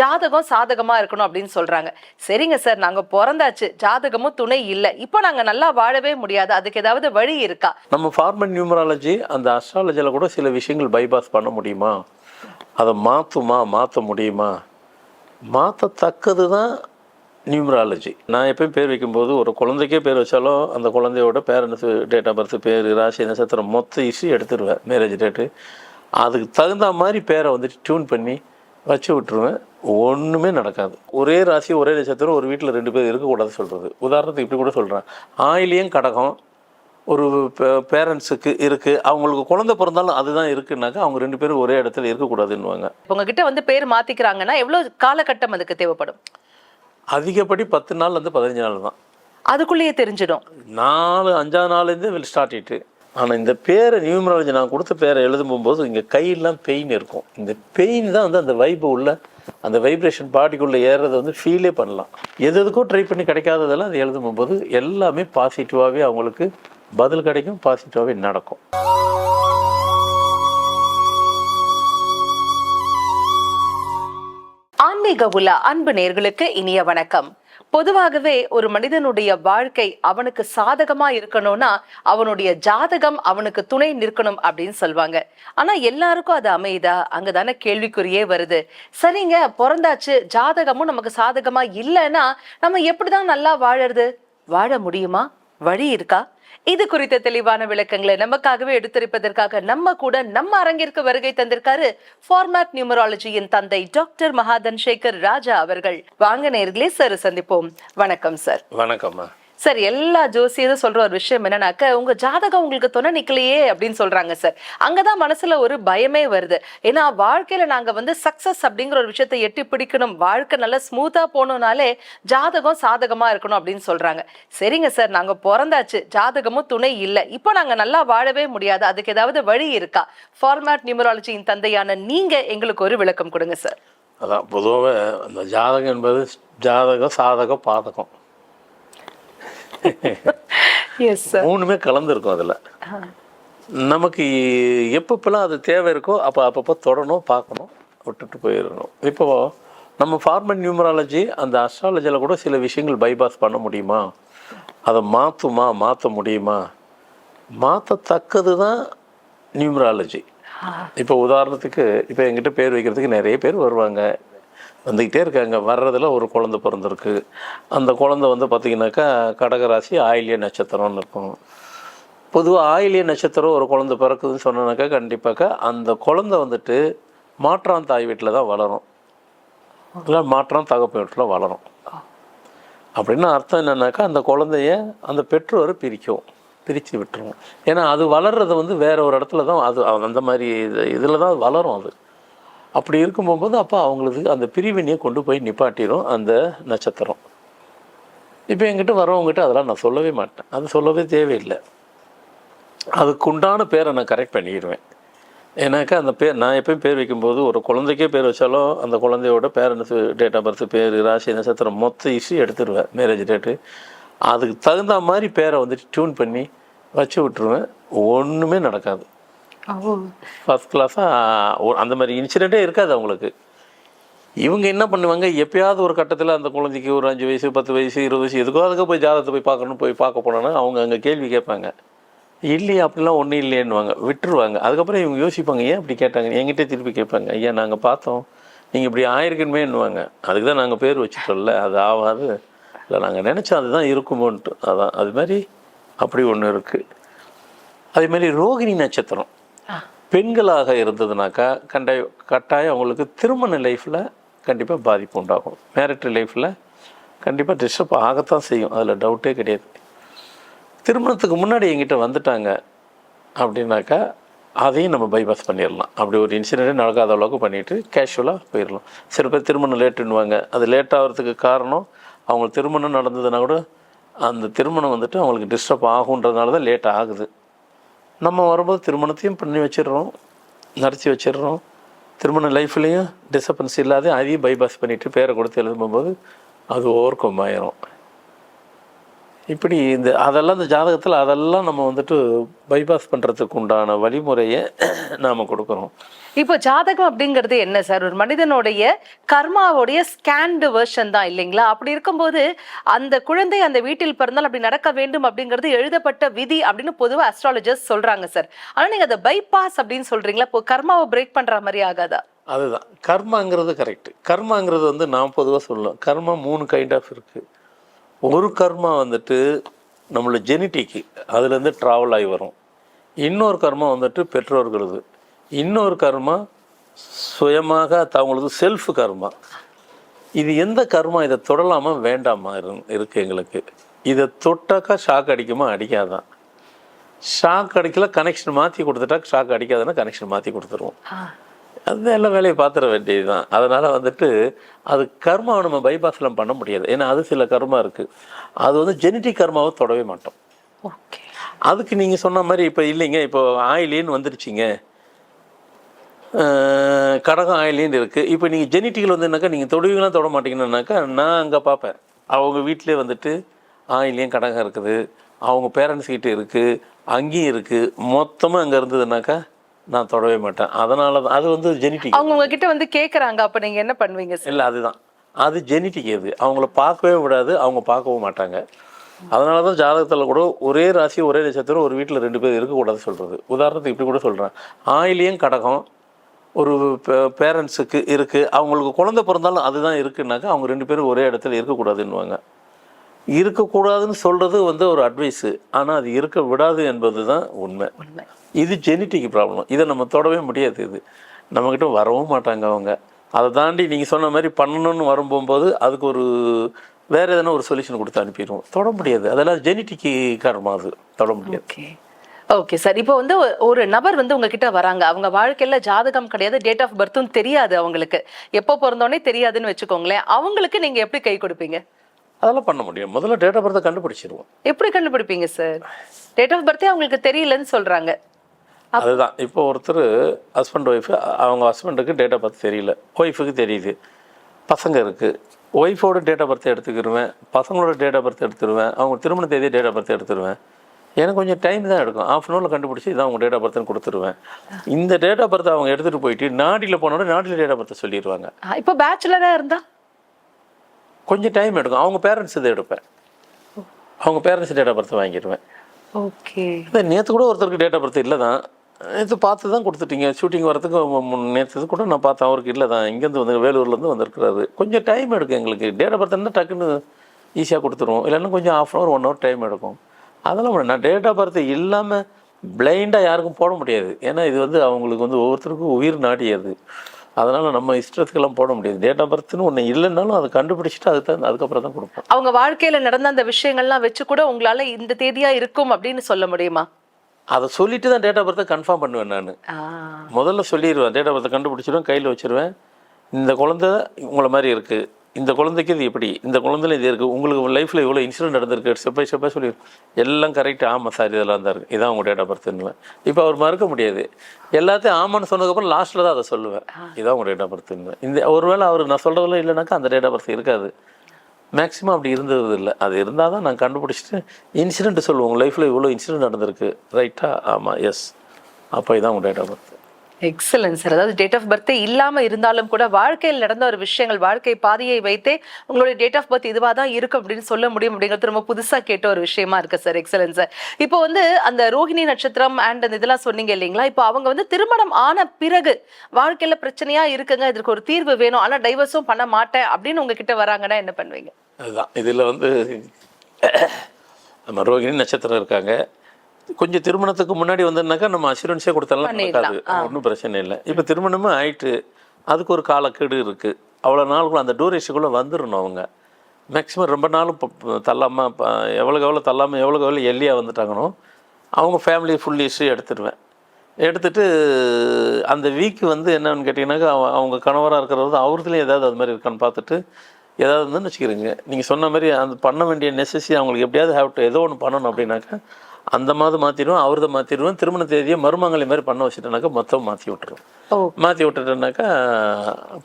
ஜாதகம் சாதகமா இருக்கணும் அப்படின்னு சொல்றாங்க. சரிங்க சார் நாங்க பிறந்தாச்சு ஜாதகமும் துணை இல்லை. இப்போ நாங்க நல்லா வாழவே முடியாது. அதுக்கு ஏதாவது வழி இருக்கா? நம்ம ஃபார்மல் நியூமராலஜி அந்த அஸ்ட்ராலஜியில் கூட சில விஷயங்கள் பைபாஸ் பண்ண முடியுமா? அதை மாற்றுமா மாற்ற முடியுமா? மாற்றத்தக்கது தான் நியூமராலஜி நான் எப்பயும் பேர் வைக்கும்போது ஒரு குழந்தைக்கே பேர் வச்சாலும் அந்த குழந்தையோட பேரண்ட்ஸ் டேட் ஆஃப் பர்த் பேர் ராசி நட்சத்திரம் மொத்த இஷ்யூ எடுத்துருவேன். மேரேஜ் டேட்டு அதுக்கு தகுந்த மாதிரி பேரை வந்துட்டு டியூன் பண்ணி வச்சு விட்ருவேன் ஒன்றுமே நடக்காது. ஒரே ராசி ஒரே நட்சத்திரம் ஒரு வீட்டில் ரெண்டு பேர் இருக்கக்கூடாது சொல்கிறது உதாரணத்துக்கு இப்படி கூட சொல்கிறேன் ஆயிலியம் கடகம் ஒரு பேரண்ட்ஸுக்கு இருக்குது அவங்களுக்கு குழந்தை பிறந்தாலும் அதுதான் இருக்குன்னாக்கா அவங்க ரெண்டு பேரும் ஒரே இடத்துல இருக்கக்கூடாதுன்னுவாங்க. உங்ககிட்ட வந்து பேர் மாத்திக்கிறாங்கன்னா எவ்வளவு காலகட்டம் அதுக்கு தேவைப்படும்? அதிகப்படி பத்து நாள்லேருந்து பதினஞ்சு நாள் தான். அதுக்குள்ளேயே தெரிஞ்சிடும். நாலு அஞ்சாவது நாள்லேருந்து ஸ்டார்ட் இட்டு ஆனால் இந்த பேரை நியூமராலஜி நான் கொடுத்த பேரை எழுதும் போது இங்கே கையெல்லாம் பெயின் இருக்கும். இந்த பெயின் தான் வந்து அந்த வைப்பு உள்ள அந்த வைப்ரேஷன் பாடிக்குள்ளே ஏறுறதை வந்து ஃபீலே பண்ணலாம். எது எதுக்கோ ட்ரை பண்ணி கிடைக்காததெல்லாம் அது எழுதும் போது எல்லாமே பாசிட்டிவாகவே அவங்களுக்கு பதில் கிடைக்கும் பாசிட்டிவாகவே நடக்கும். ஆன்மீக உள்ள அன்பு நேர்களுக்கு இனிய வணக்கம். பொதுவாகவே ஒரு மனிதனுடைய வாழ்க்கை அவனுக்கு சாதகமா இருக்கணும்னா அவனுடைய ஜாதகம் அவனுக்கு துணை நிற்கணும் அப்படின்னு சொல்லுவாங்க ஆனா எல்லாருக்கும் அது அமையுதா? அங்கதானே கேள்விக்குறியே வருது. சரிங்க பிறந்தாச்சு ஜாதகமும் நமக்கு சாதகமா இல்லைன்னா நம்ம எப்படிதான் நல்லா வாழறது? வாழ முடியுமா? வழி இருக்கா? இது குறித்த தெளிவான விளக்கங்களை நமக்காகவே எடுத்திருப்பதற்காக நம்ம கூட நம்ம அரங்கிற்கு வருகை தந்திருக்காரு ஃபார்மேட் நியூமராலஜியின் தந்தை டாக்டர் மகாதன் சேகர் ராஜா அவர்கள். வாங்க நேர்களே சார் சந்திப்போம். வணக்கம் சார் வணக்கம்மா. சார் எல்லா ஜோசியரும் சொல்ற ஒரு விஷயம் என்னன்னாக்க உங்க ஜாதகம் உங்களுக்கு துணை நிக்கலையே அப்படின்னு சொல்றாங்க சார். அங்கதான் மனசுல ஒரு பயமே வருது. ஏன்னா வாழ்க்கையில நாங்க வந்து சக்சஸ் அப்படிங்கிற ஒரு விஷயத்தை எட்டி பிடிக்கணும். வாழ்க்கை நல்லா ஸ்மூத்தா போகணும்னாலே ஜாதகம் சாதகமா இருக்கணும் அப்படின்னு சொல்றாங்க. சரிங்க சார் நாங்க பிறந்தாச்சு. ஜாதகமும் துணை இல்லை. இப்போ நாங்க நல்லா வாழவே முடியாது. அதுக்கு ஏதாவது வழி இருக்கா? ஃபார்மேட் நியூமராலஜியின் தந்தையான நீங்க எங்களுக்கு ஒரு விளக்கம் கொடுங்க சார். அதான் பொதுவாக அந்த ஜாதகம் என்பது ஜாதகம் சாதகம் பாதகம். எஸ் மூணுமே கலந்துருக்கும் அதில். நமக்கு எப்பப்பெல்லாம் அது தேவை இருக்கோ அப்போ அப்பப்போ தொடணும் பார்க்கணும் விட்டுட்டு போயிடணும். இப்போ நம்ம ஃபார்மல் நியூமராலஜி அந்த அஸ்ட்ராலஜியில் கூட சில விஷயங்கள் பைபாஸ் பண்ண முடியுமா? அதை மாற்றுமா மாற்ற முடியுமா? மாற்றத்தக்கது தான் நியூமராலஜி இப்போ உதாரணத்துக்கு இப்போ எங்கிட்ட பேர் வைக்கிறதுக்கு நிறைய பேர் வருவாங்க. வந்துக்கிட்டே இருக்காங்க. வர்றதில் ஒரு குழந்த பிறந்திருக்கு. அந்த குழந்த வந்து பார்த்திங்கனாக்கா கடகராசி ஆயிலிய நட்சத்திரம்னு இருக்கும். பொதுவாக ஆயிலிய நட்சத்திரம் ஒரு குழந்த பிறக்குதுன்னு சொன்னனாக்கா கண்டிப்பாக்கா அந்த குழந்த வந்துட்டு மாற்றான் தாய் வீட்டில் தான் வளரும். இல்லை மாற்றான் தகப்பு வீட்டில் வளரும். அப்படின்னு அர்த்தம் என்னன்னாக்கா அந்த குழந்தைய அந்த பெற்றோர் பிரிக்கும். பிரித்து விட்டுருவோம் ஏன்னா அது வளர்றது வந்து வேற ஒரு இடத்துல தான் அது அந்த மாதிரி இது இதில் தான் வளரும் அது. அப்படி இருக்கும் போகும்போது அப்போ அவங்களுக்கு அந்த பிரிவினையை கொண்டு போய் நிப்பாட்டிடும் அந்த நட்சத்திரம். இப்போ என்கிட்ட வரவங்ககிட்ட அதெல்லாம் நான் சொல்லவே மாட்டேன். அது சொல்லவே தேவையில்லை. அதுக்குண்டான பேரை நான் கரெக்ட் பண்ணிடுவேன் ஏன்னாக்கா அந்த பேர் நான் எப்பயும் பேர் வைக்கும்போது ஒரு குழந்தைக்கே பேர் வச்சாலும் அந்த குழந்தையோட பேரண்ட்ஸ் டேட் ஆஃப் பர்த் பேர் ராசி நட்சத்திரம் மொத்த இஷ்யூ எடுத்துருவேன். மேரேஜ் டேட்டு அதுக்கு தகுந்த மாதிரி பேரை வந்துட்டு டியூன் பண்ணி வச்சு விட்டுருவேன். ஒன்றுமே நடக்காது. ஃபஸ்ட் கிளாஸாக அந்த மாதிரி இன்சிடெண்ட்டே இருக்காது அவங்களுக்கு. இவங்க என்ன பண்ணுவாங்க எப்பயாவது ஒரு கட்டத்தில் அந்த குழந்தைக்கு ஒரு அஞ்சு வயசு பத்து வயசு இருபது வயசு எதுக்கோ அதுக்கு போய் ஜாதகத்தை போய் பார்க்கணும் போய் பார்க்க போனோன்னா அவங்க அங்கே கேள்வி கேட்பாங்க. இல்லையே அப்படிலாம் ஒன்றும் இல்லையேன்னுவாங்க விட்டுருவாங்க. அதுக்கப்புறம் இவங்க யோசிப்பாங்க ஏன் அப்படி கேட்டாங்க? என்கிட்டே திருப்பி கேட்பாங்க ஐயா நாங்கள் பார்த்தோம். நீங்கள் இப்படி ஆயிருக்கணுமேன்னுவாங்க அதுக்கு தான் நாங்கள் பேர் வச்சுட்டோம்ல அது ஆகாது இல்லை நாங்கள் நினச்சோம் அதுதான் இருக்குமோன்ட்டு. அதான் அது மாதிரி அப்படி ஒன்று இருக்குது அதே மாதிரி ரோகிணி நட்சத்திரம். பெண்களாக இருந்ததுனாக்கா கண்ட கட்டாயம் அவங்களுக்கு திருமண லைஃப்பில் கண்டிப்பாக பாதிப்பு உண்டாகும். மேரிட்டல் லைஃப்பில் கண்டிப்பாக டிஸ்டர்ப் ஆகத்தான் செய்யும். அதில் டவுட்டே கிடையாது. திருமணத்துக்கு முன்னாடி எங்கிட்ட வந்துட்டாங்க அப்படின்னாக்கா அதையும் நம்ம பைபாஸ் பண்ணிடலாம். அப்படி ஒரு இன்சிடென்ட்டே நடக்காத அளவுக்கு பண்ணிவிட்டு கேஷுவலாக போயிடலாம். சில பேர் திருமணம் லேட்டுன்னுவாங்க அது லேட் ஆகிறதுக்கு காரணம் அவங்களுக்கு திருமணம் நடந்ததுன்னா கூட அந்த திருமணம் வந்துட்டு அவங்களுக்கு டிஸ்டர்ப் ஆகுன்றதுனால தான் லேட் ஆகுது. நம்ம வரும்போது திருமணத்தையும் பண்ணி வச்சிடுறோம் நடத்தி வச்சிடுறோம். திருமண லைஃப்லேயும் டிஸ்டர்பன்ஸ் இல்லாத அதையும் பைபாஸ் பண்ணிவிட்டு பேரை கொடுத்து எழுதும்போது அது ஓவர் கம் ஆயிரும். இப்படி இந்த அதெல்லாம் இந்த ஜாதகத்தில் அதெல்லாம் நம்ம வந்துட்டு பைபாஸ் பண்ணுறதுக்கு உண்டான வழிமுறையை நாம் கொடுக்குறோம். இப்போ ஜாதகம் அப்படிங்கிறது என்ன சார்? ஒரு மனிதனுடைய கர்மாவுடைய ஸ்கேன்டு வெர்ஷன் தான் இல்லைங்களா? அப்படி இருக்கும்போது அந்த குழந்தை அந்த வீட்டில் பிறந்தால் அப்படி நடக்க வேண்டும் அப்படிங்கிறது எழுதப்பட்ட விதி அப்படின்னு பொதுவா அஸ்ட்ராலஜர்ஸ் சொல்றாங்க சார். ஆனா நீங்க அதை பைபாஸ் அப்படின்னு சொல்றீங்களா? இப்போ கர்மாவை பிரேக் பண்ற மாதிரி ஆகாதா? அதுதான். கர்மாங்கிறது கரெக்டு கர்மாங்கிறது வந்து நான் பொதுவாக சொல்லுவேன் கர்மா மூணு கைண்ட் ஆஃப் இருக்குது ஒரு கர்மா வந்துட்டு நம்மளோட ஜெனிட்டிக்கு அதுலேருந்து ட்ராவல் ஆகி வரும். இன்னொரு கர்மா வந்துட்டு பெற்றோர்களது. இன்னொரு கர்மா சுயமாக தவங்களது செல்ஃப் கர்மா. இது எந்த கர்மா? இதை தொடலாமா? வேண்டாமா? இரு- இருக்குது எங்களுக்கு. இதை தொட்டாக்கா ஷாக் அடிக்குமா? அடிக்காதான். ஷாக் அடிக்கல கனெக்ஷன் மாற்றி கொடுத்துட்டா ஷாக் அடிக்காதுன்னா கனெக்ஷன் மாற்றி கொடுத்துருவோம். அது எல்லா வேலையை பார்த்துட வேண்டியது தான் அதனால் வந்துட்டு அது கர்மாவை நம்ம பைபாஸ்லாம் பண்ண முடியாது. ஏன்னா அது சில கர்மா இருக்குது அது வந்து ஜெனட்டிக் கர்மாவை தொடவே மாட்டோம். ஓகே. அதுக்கு நீங்கள் சொன்ன மாதிரி இப்போ இல்லைங்க. இப்போ ஆயிலின்னு வந்துருச்சிங்க. கடகம் ஆயிலின்னு இருக்குது இப்போ நீங்கள் ஜெனட்டிக்கில் வந்துனாக்கா நீங்கள் தொடுவீங்களா தொட மாட்டீங்கன்னாக்கா நான் அங்கே பார்ப்பேன். அவங்க வீட்டிலே வந்துட்டு ஆயிலையும் கடகம் இருக்குது. அவங்க பேரண்ட்ஸ் கிட்ட இருக்குது அங்கேயும் இருக்குது மொத்தமாக அங்கே இருந்ததுனாக்கா நான் தொடவே மாட்டேன். அதனால தான் அது வந்து ஜெனட்டிக் அவங்க உங்ககிட்ட வந்து கேக்குறாங்க அப்ப நீங்க என்ன பண்ணுவீங்க சார் இல்லை அதுதான். அது ஜெனட்டிக் இது அவங்கள பார்க்கவே விடாது அவங்க பார்க்கவும் மாட்டாங்க. அதனால தான் ஜாதகத்தில் கூட ஒரே ராசி ஒரே நட்சத்திரம் ஒரு வீட்டில் ரெண்டு பேர் இருக்கக்கூடாது சொல்கிறது உதாரணத்துக்கு இப்படி கூட சொல்கிறேன் ஆயிலியும் கடகம் ஒரு பேரண்ட்ஸுக்கு இருக்குது அவங்களுக்கு குழந்தை பிறந்தாலும் அதுதான் இருக்குன்னாக்கா அவங்க ரெண்டு பேரும் ஒரே இடத்துல இருக்கக்கூடாதுன்னுவாங்க. இருக்கக்கூடாதுன்னு சொல்கிறது வந்து ஒரு அட்வைஸு ஆனால் அது இருக்க விடாது என்பது தான் உண்மை. உண்மை. இது ஜெனட்டிக் ப்ராப்ளம் இதை நம்ம தொடவே முடியாது இது. நம்மக்கிட்ட வரவும் மாட்டாங்க அவங்க. அதை தாண்டி நீங்கள் சொன்ன மாதிரி பண்ணணும்னு வரும்போது அதுக்கு ஒரு வேறு எதனா ஒரு சொல்யூஷன் கொடுத்து அனுப்பிடுவோம். தொட முடியாது. அதெல்லாம் ஜெனட்டிக்கு காரணமாக அது. தொட முடியாது. ஓகே ஓகே சார் இப்போ வந்து ஒரு நபர் வந்து உங்ககிட்ட வராங்க. அவங்க வாழ்க்கையில ஜாதகம் கிடையாது டேட் ஆஃப் பர்த்தும் தெரியாது அவங்களுக்கு. எப்போ பிறந்தோனே தெரியாதுன்னு வச்சுக்கோங்களேன். அவங்களுக்கு நீங்க எப்படி கை கொடுப்பீங்க? அதெல்லாம் பண்ண முடியும். முதல்ல டேட் ஆஃப் பர்த்தை கண்டுபிடிச்சிருவோம். எப்படி கண்டுபிடிப்பீங்க சார் டேட் ஆஃப் பர்த்தே அவங்களுக்கு தெரியலன்னு சொல்றாங்க. அதுதான். இப்போ ஒருத்தர் ஹஸ்பண்ட் ஒய்ஃபு அவங்க ஹஸ்பண்டுக்கு டேட் ஆஃப் பர்த் தெரியல. ஒய்ஃபுக்கு தெரியுது. பசங்க இருக்குது ஒய்ஃபோட டேட் ஆஃப் பர்த் எடுத்துக்கிருவேன். பசங்களோட டேட் ஆஃப் பர்த் எடுத்துருவேன். அவங்க திருமண தேதி டேட் ஆஃப் பர்த் எடுத்துருவேன். எனக்கு கொஞ்சம் டைம் தான் எடுக்கும். ஆஃப் அன் ஹவரில் கண்டுபிடிச்சி இதான் அவங்க டேட் ஆஃப் பர்த்னு கொடுத்துருவேன். இந்த டேட் ஆஃப் பர்த் அவங்க எடுத்துகிட்டு போயிட்டு நாடியில் போனோட நாடியில் டேட் ஆஃப் பர்த் சொல்லிடுவாங்க இப்போ பேச்சுலரா இருந்தா? கொஞ்சம் டைம் எடுக்கும். அவங்க பேரண்ட்ஸ் இதை எடுப்பேன். அவங்க பேரண்ட்ஸ் டேட் ஆஃப் பர்த் வாங்கிடுவேன். ஓகே இல்லை நேற்று கூட ஒருத்தருக்கு டேட் ஆஃப் பர்த் இல்லை தான் நேற்று பார்த்து தான் கொடுத்துட்டீங்க ஷூட்டிங் வரதுக்கு நேற்று கூட நான் பார்த்தேன். அவருக்கு இல்லை தான் இங்கேருந்து வந்து வேலூர்லேருந்து வந்திருக்கிறாரு. கொஞ்சம் டைம் எடுக்கும் எங்களுக்கு. டேட் ஆஃப் பர்த் இருந்தால் டக்குன்னு ஈஸியாக கொடுத்துருவோம். இல்லைன்னா கொஞ்சம் half an hour one hour time எடுக்கும். அதெல்லாம். நான் டேட் ஆஃப் பர்த் இல்லாமல் பிளைண்டாக யாருக்கும் போட முடியாது. ஏன்னா இது வந்து அவங்களுக்கு வந்து ஒவ்வொருத்தருக்கும் உயிர் நாடியது அதனால் நம்ம இஷ்டத்துக்கெல்லாம் போட முடியாது. டேட் ஆஃப் பர்த்னு ஒன்று இல்லைன்னாலும் அதை கண்டுபிடிச்சிட்டு அதுக்கு தான் அதுக்கப்புறம் தான் கொடுப்போம். அவங்க வாழ்க்கையில நடந்த அந்த விஷயங்கள்லாம் வச்சு கூட உங்களால இந்த தேதியா இருக்கும் அப்படின்னு சொல்ல முடியுமா? அதை சொல்லிட்டு தான் டேட் ஆஃப் பர்த்தை கன்ஃபார்ம் பண்ணுவேன் நான். முதல்ல சொல்லிடுவேன். டேட் ஆஃப் பர்த்தை கண்டுபிடிச்சிடுவேன் கையில் வச்சிருவேன். இந்த குழந்தை உங்களை மாதிரி இருக்குது இந்த குழந்தைக்கு இது இப்படி இந்த குழந்தைல இது இருக்குது உங்களுக்கு லைஃப்பில் இவ்வளோ இன்சிடென்ட் நடந்திருக்கு. ஸ்டெப் பை ஸ்டெப்பாக சொல்லி எல்லாம் கரெக்ட் ஆமாம் சார் இதெல்லாம் தான் இருக்குது இதான் உங்கள் டேட் ஆஃப் பர்த்னுவேன் இப்போ அவர் மறுக்க முடியாது. எல்லாத்தையும் ஆமான்னு சொன்னதுக்கப்புறம் லாஸ்ட்டில் தான் அதை சொல்லுவேன். இதான் உங்கள் டேட் ஆஃப் பர்த்னுவேன் இந்த ஒருவேளை அவர் நான் சொல்கிறதுல இல்லைனாக்கா அந்த டேட் ஆஃப் பர்த் இருக்காது. மேக்ஸிமம் அப்படி இருந்தது இல்லை. அது இருந்தால் தான் நான் கண்டுபிடிச்சிட்டு இன்சிடென்ட் சொல்லுவோம். உங்கள் லைஃப்பில் இவ்வளோ இன்சிடென்ட் நடந்திருக்கு. ரைட்டா ஆமாம் எஸ் அப்போ இதான் உங்கள் date of birth excellence sir அதாவது டேட் ஆஃப் பர்த்தே இல்லாமல் இருந்தாலும் கூட வாழ்க்கையில் நடந்த ஒரு விஷயங்கள் வாழ்க்கை பாதையை வைத்தே உங்களுடைய டேட் ஆஃப் பர்த் இதுவாக தான் இருக்கும் அப்படின்னு சொல்ல முடியும் அப்படிங்கிறது ரொம்ப புதுசாக கேட்ட ஒரு விஷயமா இருக்கு சார் எக்ஸலன்ஸ் சார் இப்போ வந்து அந்த ரோஹிணி நட்சத்திரம் அண்ட் அந்த இதெல்லாம் சொன்னீங்க இல்லைங்களா? இப்போ அவங்க வந்து திருமணம் ஆன பிறகு வாழ்க்கையில் பிரச்சனையாக இருக்குங்க இதற்கு ஒரு தீர்வு வேணும். ஆனால் டைவர்ஸும் பண்ண மாட்டேன் அப்படின்னு உங்ககிட்ட வராங்கன்னா என்ன பண்ணுவீங்க? அதுதான். இதில் வந்து நம்ம ரோகிணி நட்சத்திரம் இருக்காங்க. கொஞ்சம் திருமணத்துக்கு முன்னாடி வந்ததுனாக்கா நம்ம அசூரன்ஸே கொடுத்தாலும் நடக்காது ஒன்றும் பிரச்சனை இல்லை. இப்போ திருமணமும் ஆயிட்டு அதுக்கு ஒரு காலக்கெடு இருக்குது அவ்வளோ நாளுக்குள்ள அந்த டூரேஷனுக்குள்ளே வந்துடணும் அவங்க. மேக்ஸிமம் ரொம்ப நாளும் தள்ளாமல் எவ்வளோக்கு எவ்வளோ தள்ளாமல் எவ்வளோக்கு எவ்வளோ எல்லியாக வந்துட்டாங்கனோ அவங்க ஃபேமிலி ஃபுல் ஹிஸ்ட்ரி எடுத்துடுவேன் எடுத்துட்டு அந்த வீக் வந்து என்னன்னு கேட்டிங்கனாக்கா அவ- அவங்க கணவராக இருக்கிறது அவர்துலேயும் ஏதாவது அது மாதிரி இருக்கான்னு பார்த்துட்டு ஏதாவது இருந்துன்னு வச்சுக்கிறீங்க. நீங்கள் சொன்ன மாதிரி அந்த பண்ண வேண்டிய நெசசி அவங்களுக்கு எப்படியாவது ஹேவ் டு ஏதோ ஒன்று பண்ணணும் அப்படின்னாக்கா அந்த மாதம் மாற்றிடுவேன் அவரதை மாற்றிடுவேன் திருமண தேதியை மருமங்களை மாதிரி பண்ண வச்சுட்டேனாக்கா மொத்தம் மாற்றி விட்டுருவேன் ஓ. மாற்றி விட்டுட்டேனாக்கா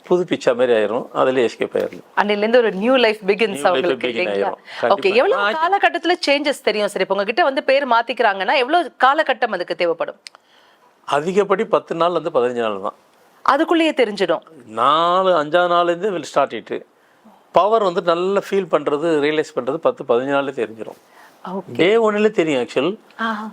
புது பிச்சா மாதிரி ஆயிரும். அதுலேயே எஸ்கேப் ஆயிடலாம் அன்னில இருந்து ஒரு நியூ லைஃப் பிகின்ஸ் அவங்களுக்கு ஆயிரும். ஓகே எவ்வளவு காலகட்டத்துல சேஞ்சஸ் தெரியும் சரி இப்போ உங்ககிட்ட வந்து பேர் மாத்திக்கிறாங்கன்னா எவ்வளவு காலகட்டம் அதுக்கு தேவைப்படும்? அதிகப்படி பத்து நாள் வந்து பதினஞ்சு நாள் தான். அதுக்குள்ளேயே தெரிஞ்சிடும். நாலு அஞ்சாவது நாள்லேருந்து ஸ்டார்ட் இட்டு பவர் வந்து நல்லா ஃபீல் பண்ணுறது ரியலைஸ் பண்ணுறது பத்து பதினஞ்சு நாள்ல தெரிஞ்சிடும் டே ஒன்னில் தெரியும் ஆக்சுவல்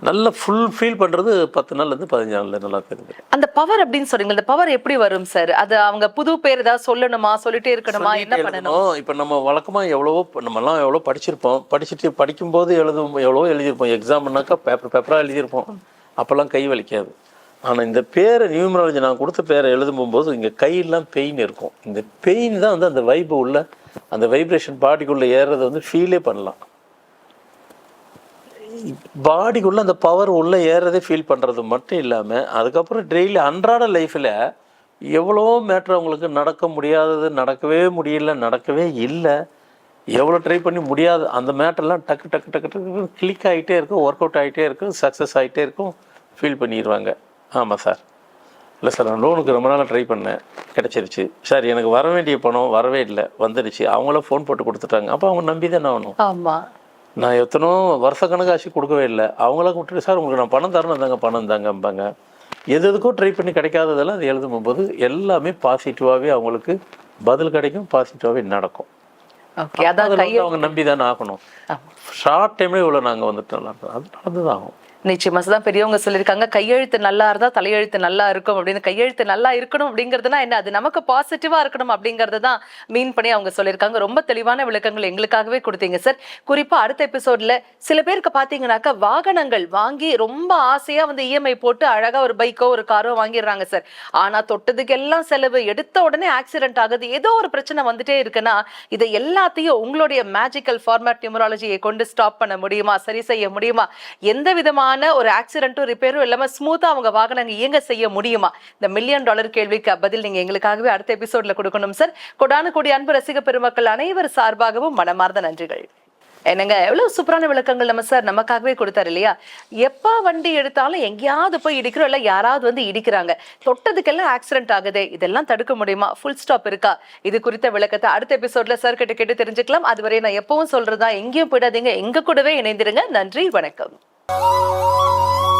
நல்லா ஃபுல் ஃபீல் பண்ணுறது பத்து நாள்லேருந்து பதினஞ்சு நாள்ல நல்லா தெரிஞ்சிடும் அந்த பவர் அப்படின்னு சொல்றீங்க அந்த பவர் எப்படி வரும் சார் அது அவங்க புது பேர் ஏதாவது சொல்லணுமா சொல்லிட்டே இருக்கணுமா என்ன பண்ணணும்? இப்போ நம்ம வழக்கமாக எவ்வளவோ நம்மலாம் எவ்வளோ படிச்சிருப்போம். படிச்சுட்டு படிக்கும்போது எழுதும் எவ்வளவோ எழுதியிருப்போம். எக்ஸாம்னாக்கா பேப்பர் பேப்பராக எழுதியிருப்போம். அப்போல்லாம் கை வலிக்காது. ஆனால் இந்த பேரை நியூமராலஜி நான் கொடுத்த பேரை எழுதும்போது இங்கே கையெல்லாம் பெயின் இருக்கும். இந்த பெயின் தான் வந்து அந்த வைப்பு உள்ள அந்த வைப்ரேஷன் பாடிக்குள்ளே ஏறுறதை வந்து ஃபீலே பண்ணலாம். பாடிக்குள்ளே அந்த பவர் உள்ளே ஏறதே ஃபீல் பண்ணுறது மட்டும் இல்லாமல் அதுக்கப்புறம் டெய்லி அன்றாட லைஃப்பில் எவ்வளோ மேட்ரு அவங்களுக்கு நடக்க முடியாதது நடக்கவே முடியல நடக்கவே இல்லை. எவ்வளோ ட்ரை பண்ணி முடியாது அந்த மேட்டர்லாம் டக்கு டக்கு டக்கு டக்கு கிளிக் ஆகிட்டே இருக்கும் ஒர்க் அவுட் ஆகிட்டே இருக்கும் சக்ஸஸ் ஆகிட்டே இருக்கும் ஃபீல் பண்ணிடுவாங்க ஆமாம் சார் இல்லை சார் நான் லோனுக்கு ரொம்ப நாளாக ட்ரை பண்ணேன் கிடச்சிருச்சு. சார் எனக்கு வர வேண்டிய பணம் வரவே இல்லை வந்துடுச்சு. அவங்கள ஃபோன் போட்டு கொடுத்துட்டாங்க. அப்போ அவங்க நம்பி தானே ஆகணும்? ஆமாம் நான் எத்தனோ வருஷ கணக்காச்சு கொடுக்கவே இல்லை. அவங்கள விட்டுட்டு சார் உங்களுக்கு நான் பணம் தரணும். தாங்க பணம் தாங்கம்பாங்க எது எதுக்கும் ட்ரை பண்ணி கிடைக்காததெல்லாம் அது எழுதும் போது எல்லாமே பாசிட்டிவாகவே அவங்களுக்கு பதில் கிடைக்கும் பாசிட்டிவாகவே நடக்கும். அவங்க நம்பி தானே ஆகணும் ஷார்ட் டைம்ல இவ்வளோ நாங்கள் வந்துட்டு அது நடந்துதான் ஆகும். நிச்சயமா. தான் பெரியவங்க சொல்லியிருக்காங்க கையெழுத்து நல்லா இருந்தா தலையெழுத்து நல்லா இருக்கும் அப்படின்னு. கையெழுத்து நல்லா இருக்கணும் அப்படிங்கிறதுனா என்ன? அது நமக்கு பாசிட்டிவா இருக்கணும் அப்படிங்கறத தான் மீன் பண்ணி அவங்க சொல்லியிருக்காங்க. ரொம்ப தெளிவான விளக்கங்கள் எங்களுக்காகவே கொடுத்தீங்க சார் குறிப்பா அடுத்த எபிசோட்ல சில பேருக்கு பாத்தீங்கன்னாக்கா வாகனங்கள் வாங்கி ரொம்ப ஆசையா வந்து இஎம்ஐ போட்டு அழகா ஒரு பைக்கோ ஒரு காரோ வாங்கிடுறாங்க சார் ஆனா தொட்டதுக்கெல்லாம் செலவு எடுத்த உடனே ஆக்சிடென்ட் ஆகுது. ஏதோ ஒரு பிரச்சனை வந்துட்டே இருக்குன்னா இதை எல்லாத்தையும் உங்களுடைய மேஜிக்கல் ஃபார்மேட் நியூமராலஜியை கொண்டு ஸ்டாப் பண்ண முடியுமா? சரி செய்ய முடியுமா? எந்த விதமான ஒரு ஆக்சிடென்ட்டும் ரிப்பேரும் இல்லாம ஸ்மூத்தாக அவங்க வாகனங்கள் இயங்க செய்ய முடியுமா? இந்த மில்லியன் டாலர் கேள்விக்கு பதில் நீங்க எங்களுக்காகவே அடுத்த எபிசோட்ல கொடுக்கணும் சார் கொடானு கூடிய அன்பு ரசிக பெருமக்கள் அனைவர் சார்பாகவும் மனமார்ந்த நன்றிகள். என்னங்க எவ்வளவு சூப்பரான விளக்கங்கள் நம்ம சார் நமக்காகவே கொடுத்தாரு இல்லையா? எப்ப வண்டி எடுத்தாலும் எங்கேயாவது போய் இடிக்கிறோம் இல்ல யாராவது வந்து இடிக்கிறாங்க. தொட்டதுக்கெல்லாம் ஆக்சிடென்ட் ஆகுது இதெல்லாம் தடுக்க முடியுமா? ஃபுல் ஸ்டாப் இருக்கா? இது குறித்த விளக்கத்தை அடுத்த எபிசோட்ல சார் கிட்ட கேட்டு தெரிஞ்சுக்கலாம். அதுவரை நான் எப்பவும் சொல்றதா எங்கேயும் போயிடாதீங்க. எங்க கூடவே இணைந்திருங்க. நன்றி வணக்கம். Oh!